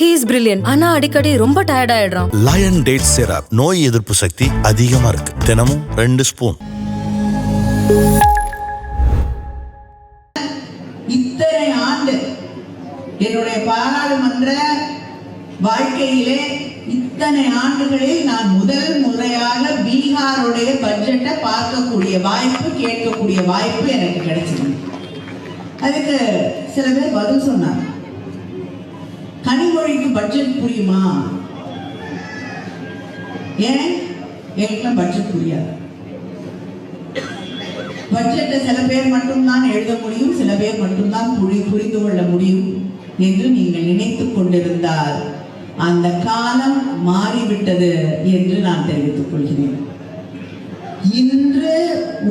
He is brilliant ஆனா அடிக்கடி ரொம்ப டயர்ட் ஆயிடுறான். லயன் டேட் சிரப் நோய் எதிர்ப்பு சக்தி அதிகமா இருக்கு. தினமும் ரெண்டு ஸ்பூன் இத்தனை ஆண்டு என்னுடைய பாராளுமன்ற வாழ்க்கையிலே இத்தனை ஆண்டுகளில் நான் முதல் முறையாக பீகாருடைய பட்ஜெட்டை பார்க்கக்கூடிய வாய்ப்பு கேட்கக்கூடிய வாய்ப்பு எனக்கு கிடைச்சது. அதுக்கு சில பேர் பதில் சொன்னாங்க. கனிமொழிக்கு பட்ஜெட் புரியுமா? ஏன்? எங்களுக்குலாம் பட்ஜெட் புரியாது. பட்ஜெட்டை சில பேர் மட்டும்தான் எழுத முடியும் சில பேர் மட்டும்தான் புரி புரிந்து கொள்ள முடியும் என்று நீங்கள் நினைத்துக் கொண்டிருந்தால் அந்த காலம் மாறிவிட்டது என்று நான் தெரிவித்துக் கொள்கிறேன். இன்று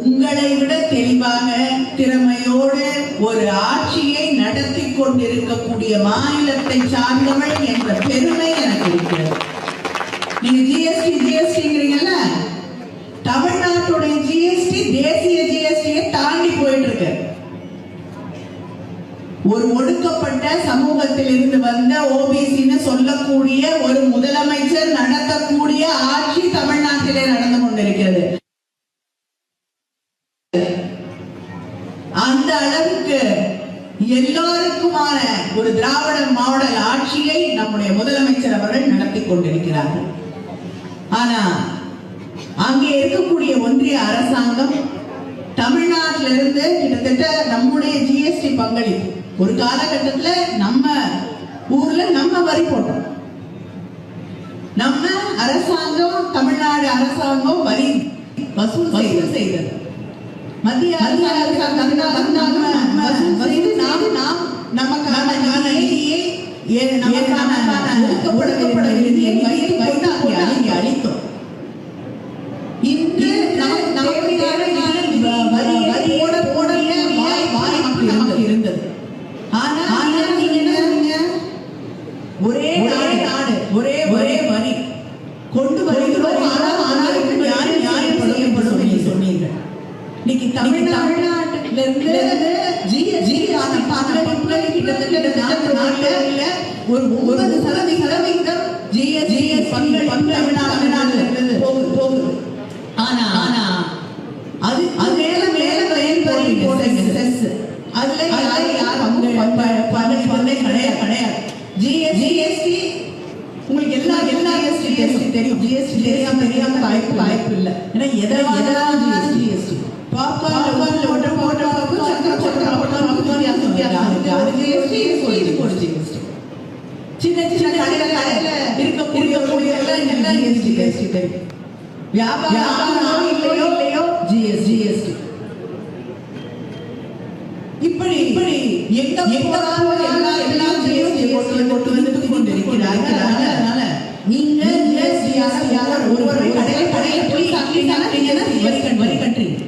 உங்களை விட தெளிவாக திறமையோடு ஒரு ஆட்சியை நடத்தி கொண்டிருக்கக்கூடிய மாநிலத்தை சார்ந்தவள் என்ற பெருமை எனக்கு இருக்கிறது. நீங்க ஜிஎஸ்டி ஜிஎஸ்டிங்கிறீங்கல்ல தமிழ்நாட்டுடைய ஜிஎஸ்டி தேசிய ஜிஎஸ்டியை தாண்டி போயிட்டு இருக்கு ஒரு ஒடுக்கப்பட்ட சமூகத்தில் இருந்து வந்த ஓபிசின்னு சொல்லக்கூடிய ஒரு முதலமைச்சர் நடத்தக்கூடிய ஆட்சி தமிழ்நாட்டிலே நடந்து கொண்டிருக்கிறது. எல்லோருக்குமான ஒரு திராவிட மாடல் ஆட்சியை நம்முடைய முதலமைச்சர் அவர்கள் நடத்தி கொண்டிருக்கிறார்கள். ஆனா அங்கே இருக்கக்கூடிய ஒன்றிய அரசாங்கம் தமிழ்நாட்டிலிருந்து கிட்டத்தட்ட நம்முடைய ஜிஎஸ்டி பங்களிப்பு ஒரு காலகட்டத்தில் நம்ம ஊர்ல நம்ம வரி போட்டோம். நம்ம அரசாங்கம் தமிழ்நாடு அரசாங்கம் வரி வசூல் செய்தது. மத்திய நமக்கான வேண்டிய நிதியை வைத்து வைத்து அங்கே அங்கே அளித்தோம் இன்று நமக்கு வரி வரி இருந்தது? ஒரே நாடு ஒரே ஒரே வரி. கொண்டு வருகிறோம் ஆனால் ஆனால் இது நியாயம் நியாயம் செய்யப்படும் என்று சொன்னீர்கள் இன்னைக்கு தமிழ் தமிழ்நாட்டுல இருந்து ஜிஎஸ்டியான பங்களிப்புகள் கிட்டத்தட்ட நாட்டு நாட்டுல ஒரு ஒன்பது சதவீத சதவீதம் ஜிஎஸ்டி பங்களிப்பு தமிழ்நாட்டில இருந்து போகுது போகுது. ஆனா ஆனா அது அது மேல மேல மேல் வரி போடுங்க செஸ் அதுல யாரு யார் பங்கு பங்களிப்பதே கிடையாது கிடையாது. ஜிஎஸ்டி உங்களுக்கு எல்லா எல்லா ஜிஎஸ்டி தெரியும். ஜிஎஸ்டி தெரியாம தெரியாம வாய்ப்பு வாய்ப்பு இல்லை. ஏன்னா எதை எதாவது சின்ன சின்ன கடையில இருக்கக்கூடிய எல்லாம் ஜிஎஸ்டி ஜிஎஸ்டி தெரியும் வியாபாரம் இல்லையோ இல்லையோ ஜிஎஸ் ஜிஎஸ்டி இப்படி இப்படி எங்க எங்க எல்லா எல்லா ஜிஎஸ்டி போட்டு கொண்டு வந்து கொண்டிருக்கிறார்கள் அதனால நீங்க ஜிஎஸ்டி யார் ஒரு ஒரு கடையில கடையில போய் சாப்பிட்டீங்கன்னா வரி கட்டு வரி கட்டுறீங்க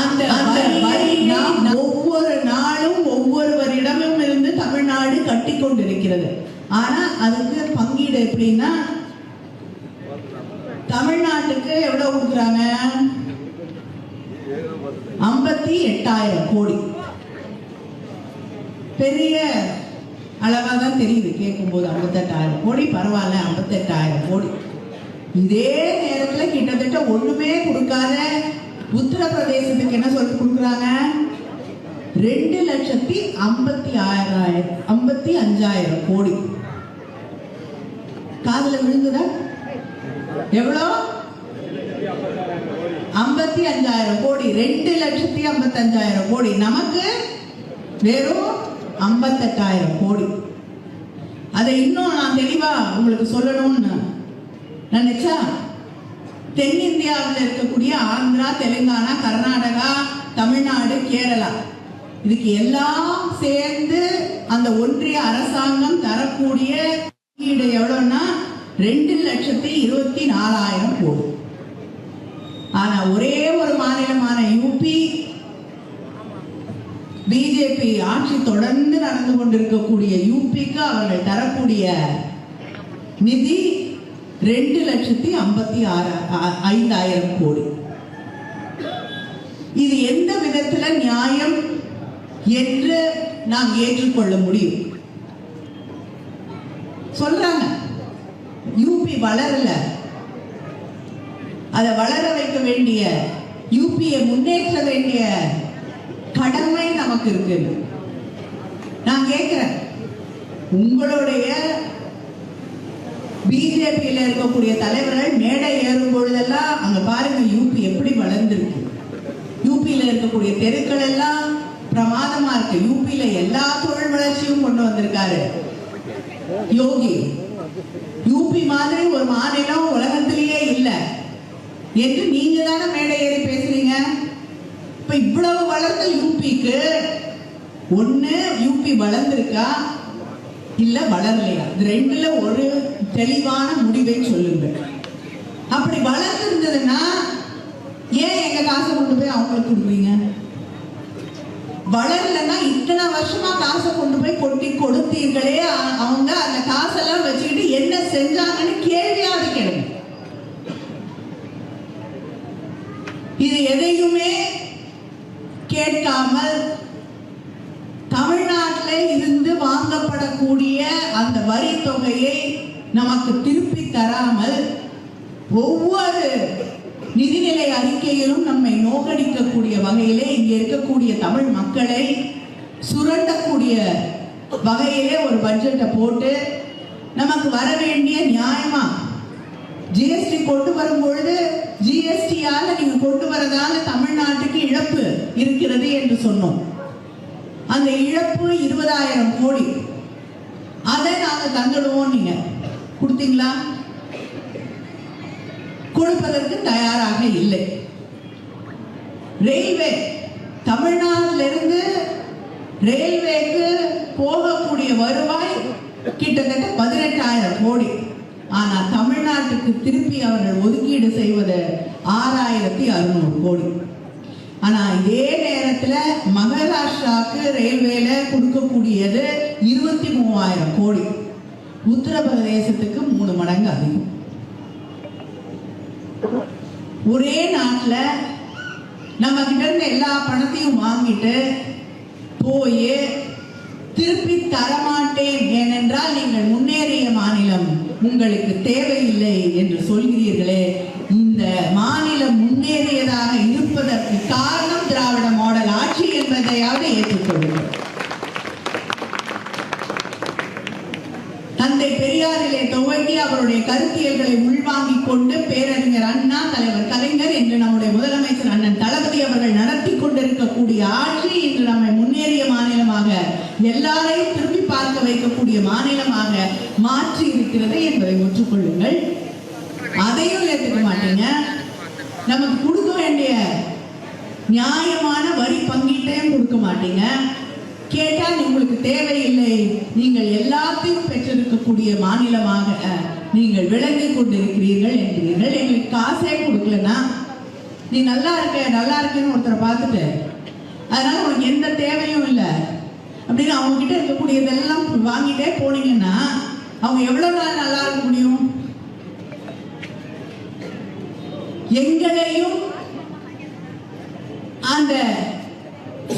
அந்த அந்த வரி நாம் ஒவ்வொரு நாளும் ஒவ்வொருவரிடமும் இருந்து தமிழ்நாடு கட்டி ஆனால் ஆனா அதுக்கு பங்கீடு எப்படின்னா தமிழ்நாட்டுக்கு எவ்வளவு கொடுக்குறாங்க? ஐம்பத்தி எட்டாயிரம் கோடி. பெரிய அளவா தான் தெரியுது கேட்கும்போது ஐம்பத்தெட்டாயிரம் கோடி பரவாயில்ல ஐம்பத்தெட்டாயிரம் கோடி. இதே நேரத்துல கிட்டத்தட்ட ஒண்ணுமே கொடுக்காத உத்தரப்பிரதேசத்துக்கு என்ன சொல்லி கொடுக்குறாங்க? ரெண்டு லட்சத்தி ஐம்பத்தி ஆயிரம் ஐம்பத்தி அஞ்சாயிரம் கோடி. காதல விழுந்ததா? எவ்வளோ? ஐம்பத்தி அஞ்சாயிரம் கோடி. ரெண்டு லட்சத்தி ஐம்பத்தி அஞ்சாயிரம் கோடி. நமக்கு வெறும் ஐம்பத்தெட்டாயிரம் கோடி. அதை இன்னும் நான் தெளிவா உங்களுக்கு சொல்லணும்னு நினைச்சா தென்னிந்தியாவில் இருக்கக்கூடிய ஆந்திரா தெலுங்கானா கர்நாடகா தமிழ்நாடு கேரளா. இதுக்கு எல்லாம் சேர்ந்து அந்த ஒன்றிய அரசாங்கம் தரக்கூடிய ஈடு எவ்வளோன்னா ரெண்டு லட்சத்தி இருபத்தி நாலாயிரம் கோடி. ஆனா ஒரே ஒரு மாநிலமான யூபி பிஜேபி ஆட்சி தொடர்ந்து நடந்து கொண்டிருக்கக்கூடிய யூபிக்கு அவர்கள் தரக்கூடிய நிதி ரெண்டு லட்சத்தி ஐம்பத்தி ஆறு ஆ- ஐந்தாயிரம் கோடி. இது எந்த விதத்தில் நியாயம் என்று நாம் ஏற்றுக்கொள்ள முடியும்? சொல்றாங்க. யூபி வளரல. அதை வளர வைக்க வேண்டிய யூபியை முன்னேற்ற வேண்டிய கடமை நமக்கு இருக்கு. நான் கேட்கிறேன் உங்களுடைய பிஜேபியில் இருக்கக்கூடிய தலைவர்கள் மேடை ஏறும் பொழுதெல்லாம் அங்க பாருங்க யூபி எப்படி வளர்ந்துருக்கு. யூபியில் இருக்கக்கூடிய தெருக்கள் எல்லாம் பிரமாதமா இருக்கு. யூபியில எல்லா தொழில் வளர்ச்சியும் கொண்டு வந்திருக்காரு. யோகி. யூபி மாதிரி ஒரு மாநிலம் உலகத்திலேயே இல்லை. என்று நீங்க தானே மேடை ஏறி பேசுறீங்க? இப்ப இவ்வளவு வளர்ந்த யூபிக்கு ஒண்ணு யூபி வளர்ந்திருக்கா? இல்ல வளரலையா? இது ரெண்டுல ஒரு தெளிவான முடிவை சொல்லுங்க அப்படி வளர்ந்துருந்ததுன்னா ஏன் எங்க காசை கொண்டு போய் அவங்களுக்கு கொடுக்குறீங்க? வளரலன்னா இத்தனை வருஷமா காசை கொண்டு போய் கொட்டி கொடுத்தீர்களே. அவங்க அந்த காசெல்லாம் வச்சுக்கிட்டு என்ன செஞ்சாங்கன்னு கேள்வியாவது கேளுங்க இது எதையுமே கேட்காமல் தமிழ்நாட்டில் இருந்து வாங்கப்படக்கூடிய அந்த வரி தொகையை நமக்கு திருப்பி தராமல் ஒவ்வொரு நிதிநிலை அறிக்கையிலும் நம்மை நோக்கடிக்கக்கூடிய வகையிலே இங்கே இருக்கக்கூடிய தமிழ் மக்களை சுரண்டக்கூடிய வகையிலே ஒரு பட்ஜெட்டை போட்டு நமக்கு வர வேண்டிய நியாயமா? ஜிஎஸ்டி கொண்டு வரும்பொழுது ஜிஎஸ்டியால நீங்க கொண்டு வரதால தமிழ்நாட்டுக்கு இழப்பு இருக்கிறது என்று சொன்னோம். அந்த இழப்பு இருபதாயிரம் கோடி. அதை நாங்கள் தந்துடுவோம் நீங்க. கொடுத்தீங்களா? கொடுப்பதற்கு தயாராக இல்லை. ரயில்வே தமிழ்நாட்டிலிருந்து ரயில்வேக்கு போகக்கூடிய வருவாய் கிட்டத்தட்ட பதினெட்டாயிரம் கோடி. ஆனால் தமிழ்நாட்டுக்கு திருப்பி அவர்கள் ஒதுக்கீடு செய்வது ஆறாயிரத்தி அறுநூறு கோடி. ஆனால் இதே நேரத்தில் மகாராஷ்டிராவுக்கு ரயில்வேல கொடுக்கக்கூடியது இருபத்தி மூவாயிரம் கோடி. உத்தரப்பிரதேசத்துக்கு மூணு மடங்கு அதிகம். ஒரே நாட்டில் நம்ம கிட்ட இருந்த எல்லா பணத்தையும் வாங்கிட்டு போய் திருப்பி தரமாட்டேன் ஏனென்றால் நீங்கள் முன்னேறிய மாநிலம் உங்களுக்கு தேவையில்லை என்று சொல்கிறீர்களே. இந்த மாநிலம் முன்னேறியதாக இருப்பதற்கு காரணம் திராவிட மாடல் ஆட்சி என்பதையாவது ஏற்றுக்கொள்ளுங்கள். தந்தை பெரியாரிலே துவங்கி அவருடைய கருத்தியல்களை உள்வாங்கிக் கொண்டு பேரறிஞர் என்று நம்முடைய முதலமைச்சர் அண்ணன் தளபதி அவர்கள் நடத்தி கொண்டிருக்கக்கூடிய ஆட்சி இன்று நம்மை முன்னேறிய மாநிலமாக எல்லாரையும் திரும்பி பார்க்க வைக்கக்கூடிய மாநிலமாக மாற்றி இருக்கிறது என்பதை ஒற்றுக்கொள்ளுங்கள். அதையும் ஏற்றுக்க மாட்டீங்க. நமக்கு கொடுக்க வேண்டிய நியாயமான வரி பங்கீட்டையும் கொடுக்க மாட்டீங்க. கேட்டால் உங்களுக்கு தேவையில்லை. நீங்கள் எல்லாத்தையும் பெற்றிருக்கக்கூடிய மாநிலமாக நீங்கள் விளங்கி கொண்டிருக்கிறீர்கள் என்கிறீர்கள். எங்களுக்கு காசே கொடுக்கலன்னா நீ நல்லா இருக்க நல்லா இருக்கேன்னு ஒருத்தரை பார்த்துட்டு அதனால உனக்கு எந்த தேவையும் இல்லை. அப்படின்னு அவங்க கிட்ட இருக்கக்கூடியதெல்லாம் வாங்கிட்டே போனீங்கன்னா அவங்க எவ்வளவு நாள் நல்லா இருக்க முடியும்? எங்களையும் அந்த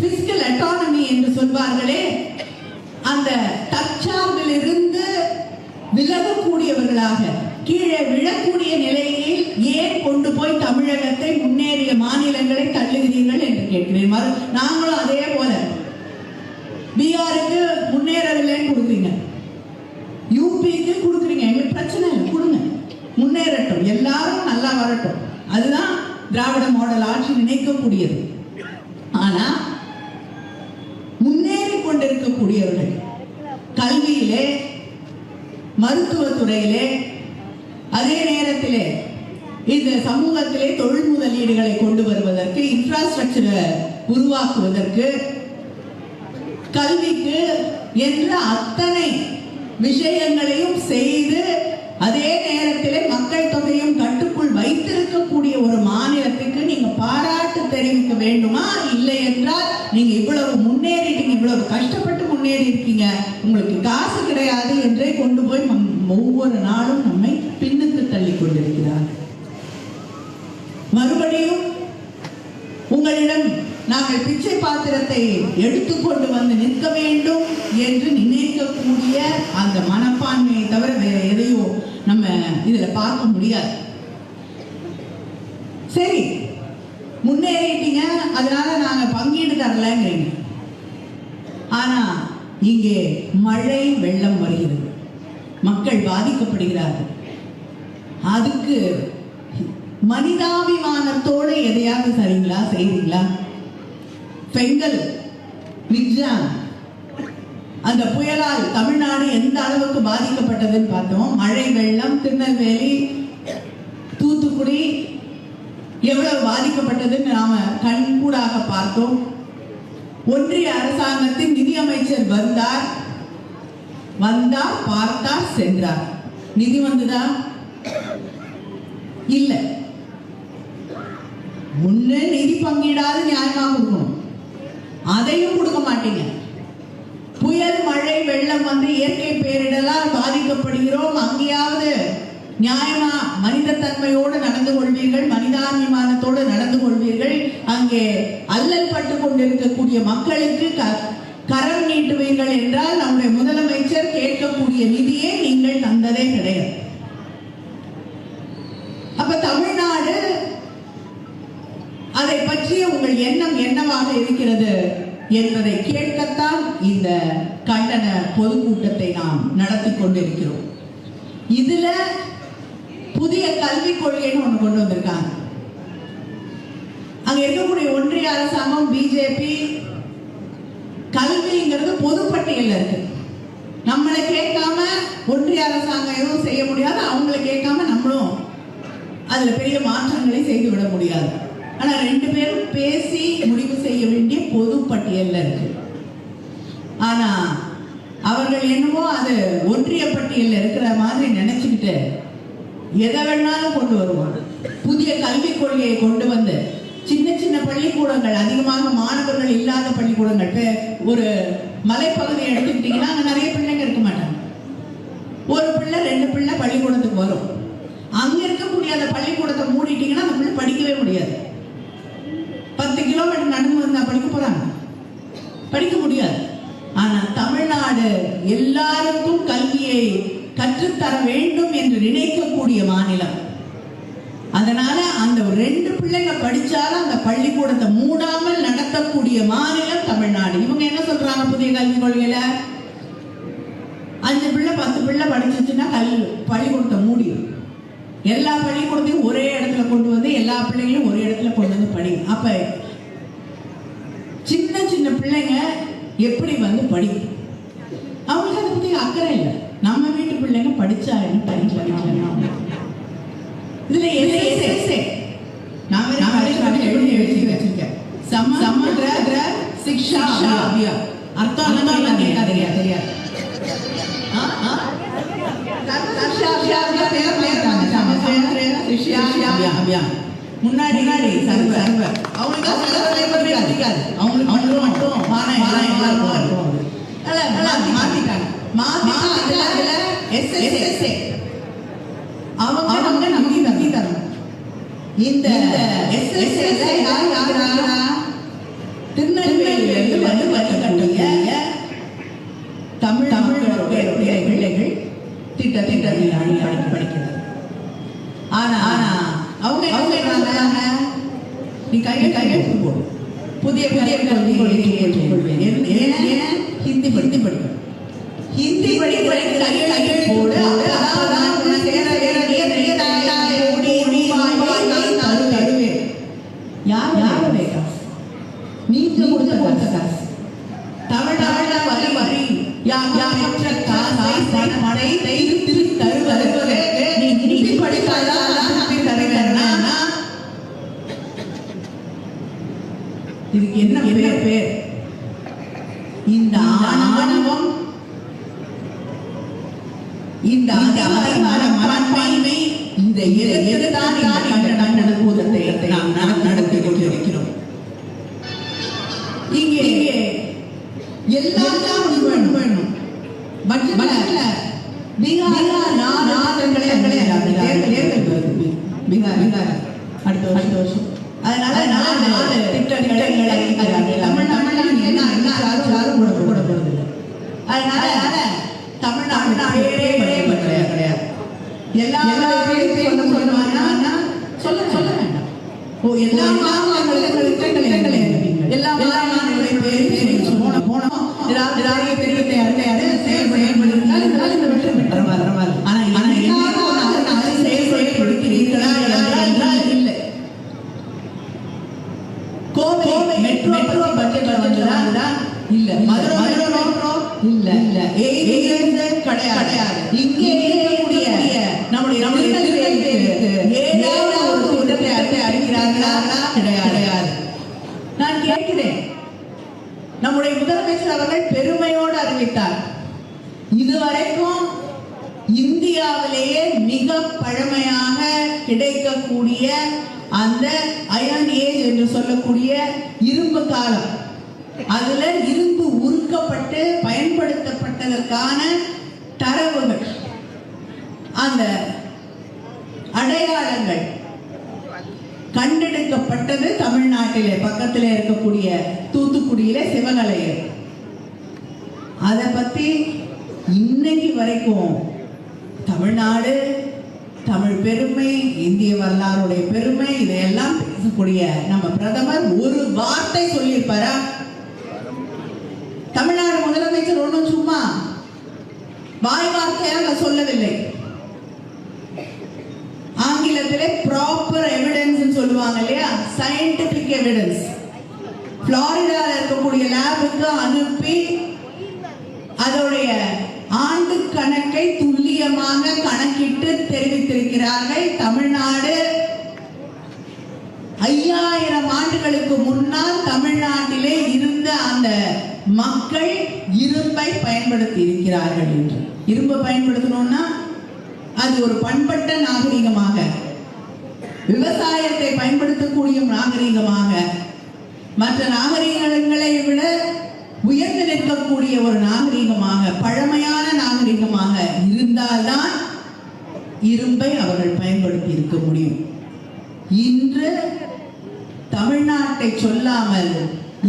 பிசிக்கல் அட்டானமி என்று சொல்வார்களே அந்த தற்சார்பிலிருந்து விலகக்கூடியவர்களாக. கீழே விழக்கூடிய நிலையில் ஏன் கொண்டு போய் தமிழகத்தை முன்னேறிய மாநிலங்களை தள்ளுகிறீர்கள் என்று கேட்கிறேன். மறு நாங்களும் அதே போல. பீகாருக்கு முன்னேறவில்லைன்னு கொடுக்குறீங்க. யூபிக்கு கொடுக்குறீங்க. எங்களுக்கு பிரச்சனை இல்லை. கொடுங்க. முன்னேறட்டும். எல்லாரும் நல்லா வரட்டும். அதுதான் திராவிட மாடல் ஆட்சி நினைக்கக்கூடியது. ஆனா முன்னேறி கொண்டிருக்கக்கூடியவர்கள் கல்வியிலே மருத்துவத்துறையிலே அதே நேரத்திலே இந்த சமூகத்திலே தொழில் முதலீடுகளை கொண்டு வருவதற்கு இன்ஃப்ராஸ்ட்ரக்சரை உருவாக்குவதற்கு கல்விக்கு என்ற அத்தனை விஷயங்களையும் செய்து அதே நேரத்தில் மக்கள் தொகையும் கட்டுக்குள் வைத்திருக்கக்கூடிய ஒரு மாநிலத்துக்கு நீங்க பாராட்டு தெரிவிக்க வேண்டுமா? இல்லை என்றால் நீங்க இவ்வளவு முன்னேறிட்டீங்க இவ்வளவு கஷ்டப்பட்டு முன்னேறி இருக்கீங்க உங்களுக்கு காசு கிடையாது என்றே கொண்டு போய் ஒவ்வொரு நாளும் நம்மை பின்னுக்கு தள்ளி கொண்டிருக்கிறார். மறுபடியும் உங்களிடம் நாங்கள் பிச்சை பாத்திரத்தை எடுத்துக்கொண்டு வந்து நிற்க வேண்டும் என்று நினைக்கக்கூடிய அந்த மனப்பான்மையை தவிர வேற எதை நம்ம இதுல பார்க்க முடியாது. சரி முன்னேறிட்டீங்க அதனால நாங்க பங்கீடு தரலங்கிறீங்க. ஆனா இங்கே மழை வெள்ளம் வருகிறது. மக்கள் பாதிக்கப்படுகிறார்கள். அதுக்கு மனிதாபிமானத்தோடு எதையாவது சரிங்களா செய்றீங்களா? பெண்கள் விக்ஜான் அந்த புயலால் தமிழ்நாடு எந்த அளவுக்கு பாதிக்கப்பட்டதுன்னு பார்த்தோம். மழை வெள்ளம் திருநெல்வேலி தூத்துக்குடி எவ்வளவு பாதிக்கப்பட்டதுன்னு நாம கண்கூடாக பார்த்தோம். ஒன்றிய அரசாங்கத்தின் நிதியமைச்சர் வந்தார். வந்தார் பார்த்தார் சென்றார். நிதி வந்ததா? இல்ல. முன்னே நிதி பங்கீடாது நியாயமா கொடுக்கணும். அதையும் கொடுக்க மாட்டீங்க. புயல் மழை வெள்ளம் வந்து இயற்கை பேரிடலால் பாதிக்கப்படுகிறோம். அங்கேயாவது நியாயமா மனித தன்மையோடு நடந்து கொள்வீர்கள் மனிதாபிமானத்தோடு நடந்து கொள்வீர்கள். அங்கே அல்லல் பட்டு கொண்டிருக்கக்கூடிய மக்களுக்கு க- கரம் நீட்டுவீர்கள் என்றால் நம்முடைய முதலமைச்சர் கேட்கக்கூடிய நிதியை நீங்கள் தந்ததே கிடையாது. அப்ப தமிழ்நாடு அதை பற்றிய உங்கள் எண்ணம் என்னவாக இருக்கிறது? என்பதை கேட்கத்தான் இந்த கண்டன பொதுக்கூட்டத்தை நாம் நடத்தி கொண்டிருக்கிறோம். இதுல புதிய கல்விக் கொள்கைன்னு ஒண்ணு கொண்டு வந்திருக்காங்க. அங்க இருக்கக்கூடிய ஒன்றிய அரசாங்கம் பிஜேபி கல்விங்கிறது பொதுப்பட்டியல்ல இருக்கு. நம்மளை கேட்காம ஒன்றிய அரசாங்கம் எதுவும் செய்ய முடியாது அவங்களை கேட்காம நம்மளும் அதுல பெரிய மாற்றங்களை செய்து விட முடியாது. ஆனா ரெண்டு பேரும் பேசி முடிவு செய்ய வேண்டிய பொது பட்டியல்ல இருக்கு. ஆனா அவர்கள் என்னமோ அது ஒன்றிய பட்டியலில் இருக்கிற மாதிரி நினைச்சுக்கிட்டு எதை வேணாலும் கொண்டு வருவான் புதிய கல்விக் கொள்கையை கொண்டு வந்து சின்ன சின்ன பள்ளிக்கூடங்கள் அதிகமாக மாணவர்கள் இல்லாத பள்ளிக்கூடங்கள் ஒரு மலைப்பகுதியை எடுத்துக்கிட்டீங்கன்னா நிறைய பிள்ளைங்க இருக்க மாட்டாங்க. ஒரு பிள்ளை ரெண்டு பிள்ளை பள்ளிக்கூடத்துக்கு வரும். அங்க இருக்கக்கூடிய அந்த பள்ளிக்கூடத்தை மூடிட்டீங்கன்னா அந்த பிள்ளை படிக்கவே முடியாது. பத்து கிலோமீட்டர் நடந்து வந்தா படிக்க போறாங்க. படிக்க முடியாது. ஆனா தமிழ்நாடு எல்லாருக்கும் கல்வியை கற்றுத்தர வேண்டும் என்று நினைக்கக்கூடிய மாநிலம். அதனால அந்த ரெண்டு பிள்ளைங்க படிச்சாலும் அந்த பள்ளிக்கூடத்தை மூடாமல் நடத்தக்கூடிய மாநிலம் தமிழ்நாடு. இவங்க என்ன சொல்றாங்க புதிய கல்விக் கொள்கையில? அஞ்சு பிள்ளை பத்து பிள்ளை படிச்சிச்சுன்னா கல் பள்ளிக்கூடத்தை மூடிடும் எல்லா பள்ளிக்கூடத்தையும் ஒரே இடத்துல கொண்டு வந்து எல்லா பிள்ளைங்களும் ஒரே இடத்துல கொண்டு வந்து படி அப்ப சின்ன சின்ன பிள்ளைங்க எப்படி வந்து படிக்கும் அவங்களுக்கு அதை பத்தி அக்கறை இல்லை நம்ம வீட்டு பிள்ளைங்க படிச்சா என்ன படிக்கல இதுல என்ன எஸ்எஸ்ஏ நாம நாம எழுதி வச்சு வச்சிருக்கேன் சம சமகிர சிக்ஷா அபியான் அர்த்தம் அர்த்தம் கேட்காதீங்க தெரியாது ஆ ஆ முன்னாடி சர்வ சர்வ அவங்களுக்கு இருக்காது அவங்களுக்கு மட்டும் மட்டும் பானை எல்லாம் எல்லாருக்கும் இருக்கும் மாத்திட்டாங்க மாத்தி அதுல அதுல எஸ்எஸ்ஏ அவங்க அவங்க நம்பி நம்பி தரணும். இந்த எஸ்எஸ்ஏ யார் யாரா திருநெல்வேலியிலிருந்து வந்து வரக்கூடிய தமிழ் தமிழர்களுடைய பிள்ளைகள் திட்ட திட்டத்தில் படிக்கிறது ஆனா ஆனா அவங்க அவங்க என்ன சொல்றாங்க நீ கையை கையெழுத்து போடு புதிய புதிய கல்வியை ஏற்றுக்கொள்வேன் ஹிந்தி ஹிந்தி படிக்கணும் ஹிந்தி படிக்கிறதுக்கு கையை கையெழுத்து போடு யார் யார் வேகா நீங்க கொடுத்த கொடுத்த காசு தமிழ்நாடு வரி வரி யா- யா பெற்ற காசை பண- பணத்தை திருப்பி தருவதற்கு நீ திருப்பி படித்தால்தான் நான் திருப்பி தருவேன்னா இதுக்கு என்ன பேர் பேர் இந்த ஆணவம் இந்த அதிகார மனப்பான்மை இந்த எதிர்த்தான் இந்த கண்டன கூட்டத்தை நாம் நட- நடத்தி கொண்டிருக்கிறோம் இங்கே எல்லாம் ஒன்று வேணும் வேணும் பட்ஜெட்ல பீகார் நாலு மாதங்களே தேர்தல் தேர்தல் வருது பீகார் பீகார் அடுத்த வருஷம் அடுத்த வருஷம் அதனால நாலு நாலு திட்டங்களை அறிவிக்கிறார்கள் தமிழ் தமிழ்நாடு என்ன அறிவிச்சாலும் யாரும் போட போட போறதில்லை அதனால தமிழ்நாடு பேரே கிடையாது. கிடையாது. எல்லா பேரையும் சொல்ல சொல்லுவாங்கன்னா சொல்ல சொல்ல வேண்டாம் ஓ எல்லா மாநிலங்களும் எல்லா மாநிலங்களுடைய பேரையும் சொல்லுவோம் போனோம் ஏதாவது ஏதாவது திட்டத்தை அறிக்கையாரு செயல்படுத்தினால் இதனால் இந்த வெற்றி பெற்ற ஆனா ஆனா என்னைக்காவது ஒரு நாள் நாங்கள் செயல்படுத்திருக்கிறீர்களா என்றால் இல்லை கோவை மெட்ரோ மெட்ரோ பட்ஜெட்ல வந்ததா இல்ல மதுரை மெட்ரோ இல்ல இல்ல ஏரியிலிருந்து கிடையாது கிடையாது இங்கே இருக்கக்கூடிய நம்முடைய நம்முடைய ஏதாவது ஒரு திட்டத்தை அறிக்கை அறிகிறார்களா கிடையாது கிடையாது நான் கேட்கிறேன் நம்முடைய முதலமைச்சர் அவர்கள் பெருமையோடு அறிவித்தார் இதுவரைக்கும் இந்தியாவிலேயே மிக பழமையாக கிடைக்கக்கூடிய அந்த அயன் ஏஜ் என்று சொல்லக்கூடிய இரும்பு காலம். அதுல இரும்பு உருக்கப்பட்டு பயன்படுத்தப்பட்டதற்கான தரவுகள். அந்த அடையாளங்கள் கண்டெடுக்கப்பட்டது தமிழ்நாட்டிலே. பக்கத்தில் இருக்கக்கூடிய தூத்துக்குடியிலே சிவகலையர் அதை பத்தி இன்னைக்கு வரைக்கும் தமிழ்நாடு தமிழ் பெருமை இந்திய வரலாறுடைய பெருமை இதையெல்லாம் பேசக்கூடிய நம்ம பிரதமர் ஒரு வார்த்தை சொல்லியிருப்பாரா? தமிழ்நாடு முதலமைச்சர் ஒன்றும் சும்மா வாய் வார்த்தையாக சொல்லவில்லை. ஆங்கிலத்திலே ப்ராப்பர் எவிடன்ஸ் சொல்லுவாங்க இல்லையா? சயின்டிபிக் எவிடன்ஸ் புளோரிடால இருக்கக்கூடிய லேபுக்கு அனுப்பி அதோடைய ஆண்டு கணக்கை துல்லியமாக கணக்கிட்டு தெரிவித்திருக்கிறார்கள். தமிழ்நாடு ஐயாயிரம் ஆண்டுகளுக்கு முன்னால் தமிழ்நாட்டிலே இருந்த அந்த மக்கள் இரும்பை பயன்படுத்தி இருக்கிறார்கள் என்று. இரும்பை பயன்படுத்தணும்னா அது ஒரு பண்பட்ட நாகரிகமாக விவசாயத்தை பயன்படுத்தக்கூடிய நாகரிகமாக மற்ற நாகரிகங்களை விட உயர்ந்து நிற்கக்கூடிய ஒரு நாகரிகமாக பழமையான நாகரிகமாக இருந்தால்தான் இரும்பை அவர்கள் பயன்படுத்தி இருக்க முடியும். இன்று தமிழ்நாட்டை சொல்லாமல்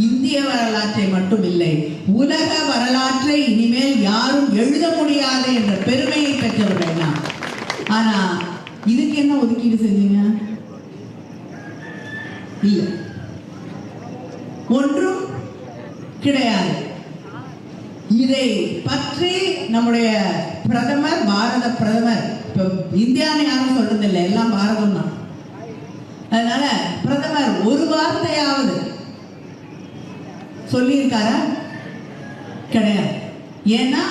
இந்திய வரலாற்றை மட்டும் இல்லை உலக வரலாற்றை இனிமேல் யாரும் எழுத முடியாது என்ற பெருமையை பெற்றவர்கள் தான். ஆனா இதுக்கு என்ன ஒதுக்கீடு செஞ்சீங்க இல்லை ஒன்றும் கிடையாது இதை பற்றி நம்முடைய பிரதமர் பாரத பிரதமர் இப்ப இந்தியான்னு யாரும் சொல்றது இல்லை எல்லாம் பாரதம் தான் அதனால பிரதமர் ஒரு வார்த்தையாவது சொல்லியிருக்காரா கிடையாது. ஏன்னா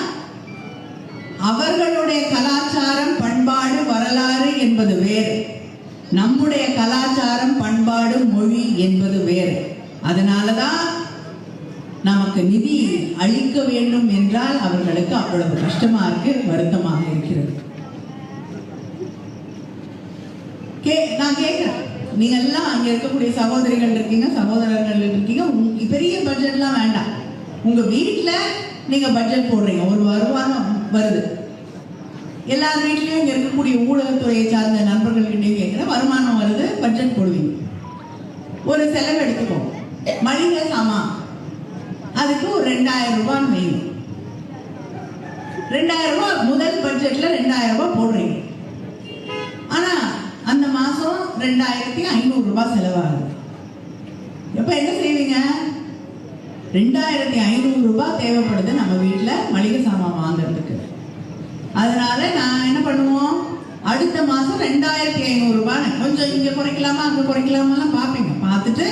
அவர்களுடைய கலாச்சாரம் பண்பாடு வரலாறு என்பது வேறு. நம்முடைய கலாச்சாரம் பண்பாடு மொழி என்பது வேறு. அதனாலதான் நமக்கு நிதி அளிக்க வேண்டும் என்றால் அவர்களுக்கு அவ்வளவு கஷ்டமா இருக்கு வருத்தமாக இருக்கிறது. கே நான் கேட்கிறேன். நீங்க எல்லாம் அங்க இருக்கக்கூடிய சகோதரிகள் இருக்கீங்க சகோதரர்கள் இருக்கீங்க உங்க பெரிய பட்ஜெட்லாம் வேண்டாம். உங்க வீட்டுல நீங்க பட்ஜெட் போடுறீங்க. ஒரு வருமானம் வருது. எல்லார் வீட்லயும் இங்க இருக்கக்கூடிய ஊடகத்துறையை சார்ந்த நண்பர்கள்கிட்டயும் கேட்கிற வருமானம் வருது பட்ஜெட் போடுவீங்க. ஒரு செலவு எடுத்துக்கோ மளிகை சாமான். அதுக்கு ஒரு ரெண்டாயிரம் ரூபான்னு வேணும் ரெண்டாயிரம் ரூபாய் முதல் பட்ஜெட்ல ரெண்டாயிரம் ரூபாய் போடுறீங்க ஆனா அந்த மாசம் ரெண்டாயிரத்தி ஐநூறு ரூபாய் செலவாகுது. எப்போ என்ன செய்வீங்க? ரெண்டாயிரத்தி ஐநூறு ரூபாய் தேவைப்படுது நம்ம வீட்டில் மளிகை சாமான் வாங்கிறதுக்கு. அதனால நான் என்ன பண்ணுவோம்? அடுத்த மாதம் ரெண்டாயிரத்தி ஐநூறு ரூபாய் கொஞ்சம் இங்கே குறைக்கலாமா அங்கே குறைக்கலாமாலாம் பார்ப்பீங்க. பார்த்துட்டு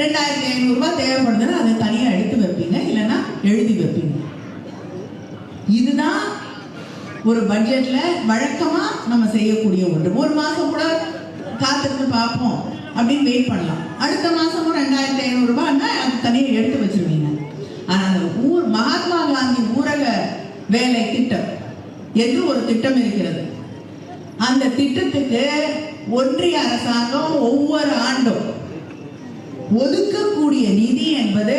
ரெண்டாயிரத்தி ஐநூறு ரூபாய் தேவைப்படுதுன்னு அதை தனியாக எடுத்து வைப்பீங்க இல்லைன்னா எழுதி வைப்பீங்க. இதுதான் ஒரு பட்ஜெட்ல வழக்கமா நம்ம செய்யக்கூடிய ஒன்று. ஒரு மாதம் கூட காத்திருந்து பார்ப்போம் அப்படின்னு வெயிட் பண்ணலாம். அடுத்த மாசமும் ரெண்டாயிரத்தி ஐநூறு ரூபாய்னா அது தனியாக எடுத்து வச்சிருவீங்க. ஆனால் அந்த ஊர் மகாத்மா காந்தி ஊரக வேலை திட்டம். என்று ஒரு திட்டம் இருக்கிறது? அந்த திட்டத்துக்கு ஒன்றிய அரசாங்கம் ஒவ்வொரு ஆண்டும் ஒதுக்கக்கூடிய நிதி என்பது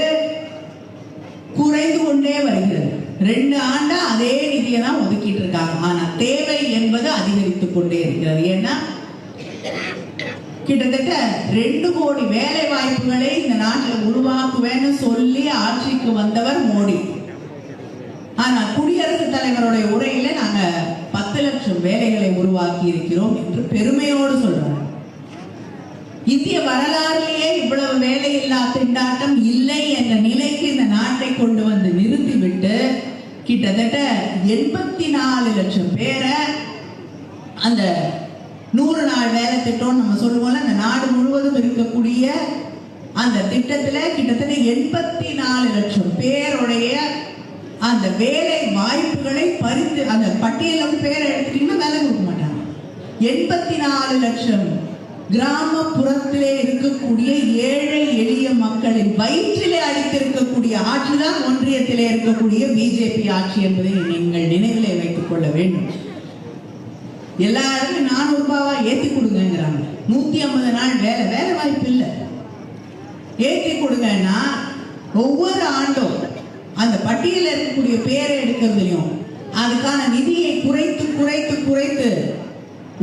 குறைந்து கொண்டே வருகிறது. ரெண்டு ஆண்டா அதே நிதியை தான் ஒதுக்கிட்டு இருக்காங்க. ஆனா தேவை என்பது அதிகரித்து கொண்டே இருக்கிறது. ஏன்னா கிட்டத்தட்ட ரெண்டு கோடி வேலை வாய்ப்புகளை இந்த நாட்டில் உருவாக்குவேன்னு சொல்லி ஆட்சிக்கு வந்தவர் மோடி. ஆனா குடியரசுத் தலைவருடைய உரையில நாங்க பத்து லட்சம் வேலைகளை உருவாக்கி இருக்கிறோம் என்று பெருமையோடு சொல்றோம். இந்திய வரலாறுலேயே இவ்வளவு வேலையில்லா திண்டாட்டம் இல்லை என்ற நிலைக்கு இந்த நாட்டை கொண்டு வந்து நிறுத்திவிட்டு கிட்டத்தட்ட எண்பத்தி நாலு லட்சம் பேரை அந்த நூறு நாள் வேலை திட்டம்னு நம்ம சொல்லுவோம்ல அந்த நாடு முழுவதும் இருக்கக்கூடிய அந்த திட்டத்தில் கிட்டத்தட்ட எண்பத்தி நாலு லட்சம் பேருடைய அந்த வேலை வாய்ப்புகளை பறித்து அந்த பட்டியலில் வந்து பேரை எடுத்துட்டீங்கன்னா வேலை கொடுக்க மாட்டாங்க. எண்பத்தி நாலு லட்சம் கிராமப்புறத்திலே இருக்கக்கூடிய ஏழை எளிய மக்களின் வயிற்றிலே அடித்திருக்கக்கூடிய ஆட்சி தான் ஒன்றியத்திலே இருக்கக்கூடிய பிஜேபி ஆட்சி என்பதை நீங்கள் நினைவிலே வைத்துக் கொள்ள வேண்டும். எல்லாருக்கும் நானூறு ரூபாவா ஏத்தி கொடுங்கிறாங்க நூத்தி ஐம்பது நாள் வேலை வேலை வாய்ப்பு இல்லை. ஏத்தி கொடுங்கன்னா ஒவ்வொரு ஆண்டும் அந்த பட்டியலில் இருக்கக்கூடிய பேரை எடுக்கிறதுலையும் அதுக்கான நிதியை குறைத்து குறைத்து குறைத்து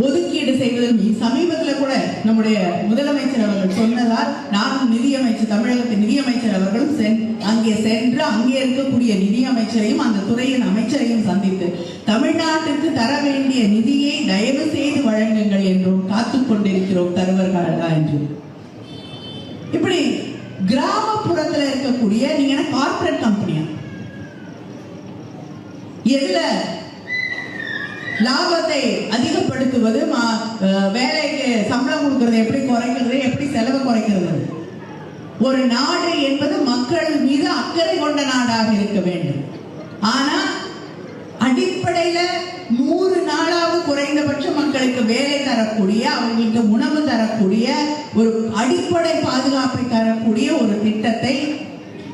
ஒதுக்கீடு செய்வதற்கு சமீபத்தில் கூட நம்முடைய முதலமைச்சர் அவர்கள் சொன்னதால் நானும் நிதியமைச்சர் தமிழகத்தின் நிதியமைச்சர் அவர்களும் சென் அங்கே சென்று அங்கே இருக்கக்கூடிய நிதியமைச்சரையும் அந்த துறையின் அமைச்சரையும் சந்தித்து தமிழ்நாட்டுக்கு தர வேண்டிய நிதியை தயவு செய்து வழங்குங்கள் என்றும் காத்துக் கொண்டிருக்கிறோம் தருவர்களா என்று. இப்படி கிராமப்புறத்துல இருக்கக்கூடிய நீங்க கார்பரேட் கம்பெனியா எதுல லாபத்தை அதிகப்படுத்துவது மா- வேலைக்கு சம்பளம் கொடுக்கறது எப்படி குறைக்கிறது எப்படி செலவு குறைக்கிறது? ஒரு நாடு என்பது மக்கள் மீது அக்கறை கொண்ட நாடாக இருக்க வேண்டும். ஆனா அடிப்படையில நூறு நாளாவது குறைந்தபட்சம் மக்களுக்கு வேலை தரக்கூடிய அவங்களுக்கு உணவு தரக்கூடிய ஒரு அடிப்படை பாதுகாப்பை தரக்கூடிய ஒரு திட்டத்தை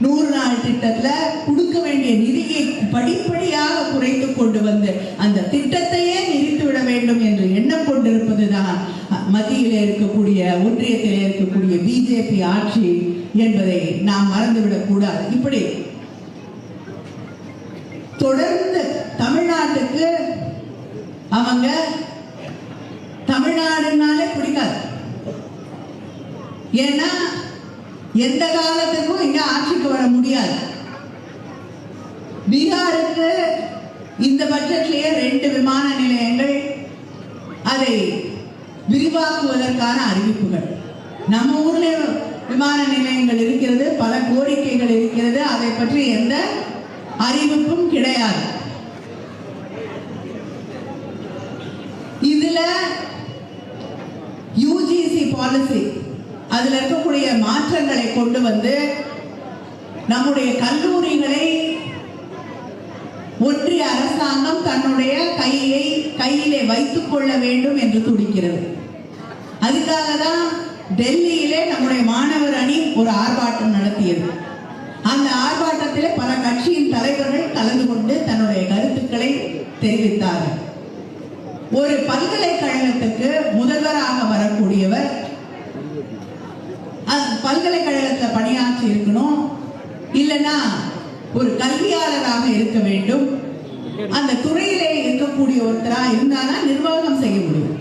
நூறு நாள் திட்டத்துல கொடுக்க வேண்டிய நிதியை படிப்படியாக குறைத்து கொண்டு வந்து அந்த திட்டத்தையே நிறுத்தி விட வேண்டும் என்று எண்ணம் கொண்டிருப்பதுதான் மத்தியில் இருக்கக்கூடிய ஒன்றியத்தில் இருக்கக்கூடிய பிஜேபி ஆட்சி என்பதை நாம் மறந்துவிடக் கூடாது. இப்படி தொடர்ந்து தமிழ்நாட்டுக்கு அவங்க தமிழ்நாடுனாலே பிடிக்காது. ஏன்னா எந்த காலத்துக்கும் இங்க ஆட்சிக்கு வர முடியாது. பீகாருக்கு இந்த பட்ஜெட்லயே ரெண்டு விமான நிலையங்கள் அதை விரிவாக்குவதற்கான அறிவிப்புகள். நம்ம ஊர்ல விமான நிலையங்கள் இருக்கிறது பல கோரிக்கைகள் இருக்கிறது அதை பற்றி எந்த அறிவிப்பும் கிடையாது இதுல யூஜிசி பாலிசி அதுல இருக்கக்கூடிய மாற்றங்களை கொண்டு வந்து நம்முடைய கல்லூரிகளை ஒன்றிய அரசாங்கம் தன்னுடைய கையை கையிலே வைத்துக் கொள்ள வேண்டும் என்று துடிக்கிறது. அதுக்காக தான் டெல்லியிலே நம்முடைய மாணவர் அணி ஒரு ஆர்ப்பாட்டம் நடத்தியது. அந்த ஆர்ப்பாட்டத்திலே பல கட்சியின் தலைவர்கள் கலந்து கொண்டு தன்னுடைய கருத்துக்களை தெரிவித்தார்கள். ஒரு பல்கலைக்கழகத்துக்கு முதல்வராக வரக்கூடியவர் பல்கலைக்கழகத்தில் பணியாற்றி இருக்கணும். இல்லைன்னா ஒரு கல்வியாளராக இருக்க வேண்டும். அந்த துறையிலே இருக்கக்கூடிய ஒருத்தரா இருந்தாதான் நிர்வாகம் செய்ய முடியும்.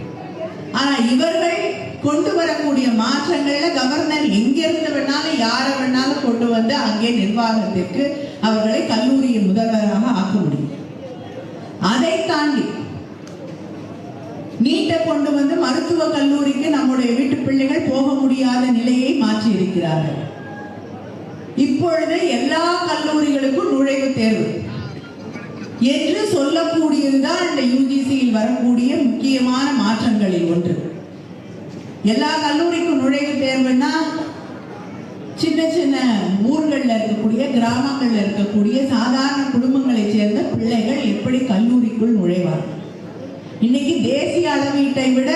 ஆனா இவர்கள் கொண்டு வரக்கூடிய மாற்றங்கள்ல கவர்னர் எங்கிருந்து வேணாலும் யாரை வேணாலும் கொண்டு வந்து அங்கே நிர்வாகத்திற்கு அவர்களை கல்லூரியின் முதல்வராக ஆக்க முடியும். அதை தாண்டி நீட்டை கொண்டு வந்து மருத்துவ கல்லூரிக்கு நம்முடைய வீட்டு பிள்ளைகள் போக முடியாத நிலையை மாற்றி இருக்கிறார்கள் இப்பொழுது எல்லா கல்லூரிகளுக்கும் நுழைவுத் தேர்வு. என்று சொல்லக்கூடியதுதான் இந்த யூஜிசியில் வரக்கூடிய முக்கியமான மாற்றங்களில் ஒன்று. எல்லா கல்லூரிக்கும் நுழைவுத் தேர்வுன்னா சின்ன சின்ன ஊர்களில் இருக்கக்கூடிய கிராமங்களில் இருக்கக்கூடிய சாதாரண குடும்பங்களைச் சேர்ந்த பிள்ளைகள் எப்படி கல்லூரிக்குள் நுழைவார்கள்? இன்னைக்கு தேசிய அளவீட்டை விட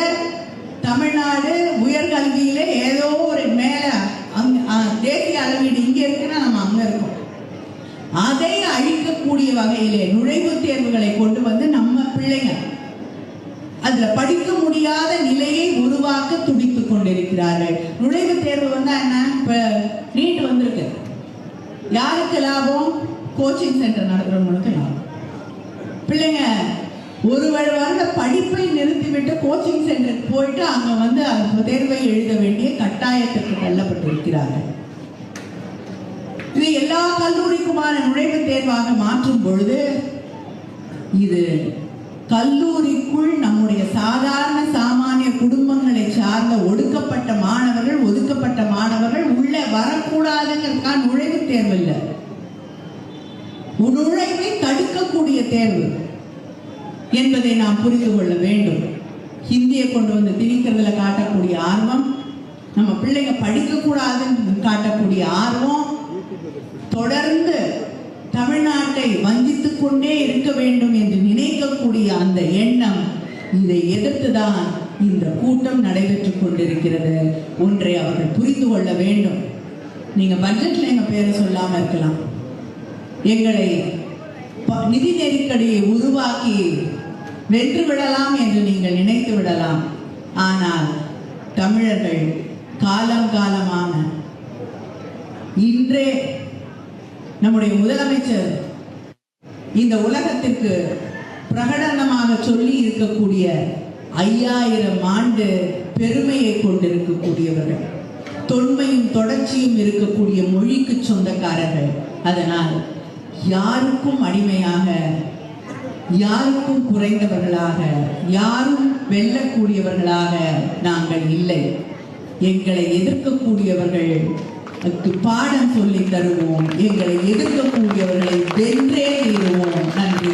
தமிழ்நாடு உயர்கல்வியில ஏதோ ஒரு மேல தேசிய அளவீடு இங்க இருக்குன்னா நம்ம அங்க இருக்கோம். அதை அழிக்கக்கூடிய வகையிலே நுழைவுத் தேர்வுகளை கொண்டு வந்து நம்ம பிள்ளைங்க அதுல படிக்க முடியாத நிலையை உருவாக்க துடித்துக் கொண்டிருக்கிறார்கள். நுழைவுத் தேர்வு வந்தா என்ன? இப்ப நீட் வந்திருக்கு. யாருக்கு லாபம்? கோச்சிங் சென்டர் நடத்துறவங்களுக்கு லாபம். பிள்ளைங்க ஒரு வருட படிப்பை நிறுத்திவிட்டு கோச்சிங் சென்டருக்கு போயிட்டு அங்க வந்து அந்த தேர்வை எழுத வேண்டிய கட்டாயத்திற்கு தள்ளப்பட்டிருக்கிறார்கள். இது எல்லா கல்லூரிக்குமான நுழைவுத் தேர்வாக மாற்றும் பொழுது இது கல்லூரிக்குள் நம்முடைய சாதாரண சாமானிய குடும்பங்களை சார்ந்த ஒடுக்கப்பட்ட மாணவர்கள் ஒதுக்கப்பட்ட மாணவர்கள் உள்ளே வரக்கூடாதுங்கிறதுக்கான நுழைவுத் தேர்வு இல்லை. நுழைவை தடுக்கக்கூடிய தேர்வு. என்பதை நாம் புரிந்து கொள்ள வேண்டும். ஹிந்தியை கொண்டு வந்து திணிக்கிறதுல காட்டக்கூடிய ஆர்வம் நம்ம பிள்ளைங்க படிக்கக்கூடாதுன்னு காட்டக்கூடிய ஆர்வம் தொடர்ந்து தமிழ்நாட்டை வஞ்சித்துக் கொண்டே இருக்க வேண்டும் என்று நினைக்கக்கூடிய அந்த எண்ணம் இதை எதிர்த்துதான் இந்த கூட்டம் நடைபெற்று கொண்டிருக்கிறது. ஒன்றை அவர்கள் புரிந்து கொள்ள வேண்டும். நீங்க பட்ஜெட்ல எங்க பேரை சொல்லாம இருக்கலாம். எங்களை ப- நிதி நெருக்கடியை உருவாக்கி வென்று விடலாம் என்று நீங்கள் நினைத்து விடலாம். ஆனால் தமிழர்கள் காலம் காலமான இன்றே நம்முடைய முதலமைச்சர் இந்த உலகத்திற்கு பிரகடனமாக சொல்லி இருக்கக்கூடிய ஐயாயிரம் ஆண்டு பெருமையை கொண்டிருக்கக்கூடியவர்கள் தொன்மையும் தொடர்ச்சியும் இருக்கக்கூடிய மொழிக்கு சொந்தக்காரர்கள். அதனால் யாருக்கும் அடிமையாக யாருக்கும் குறைந்தவர்களாக யாரும் வெல்லக்கூடியவர்களாக நாங்கள் இல்லை. எங்களை எதிர்க்கக்கூடியவர்கள் பாடம் சொல்லி தருவோம். எங்களை எதிர்க்கக்கூடியவர்களை வென்றே தீருவோம். நன்றி.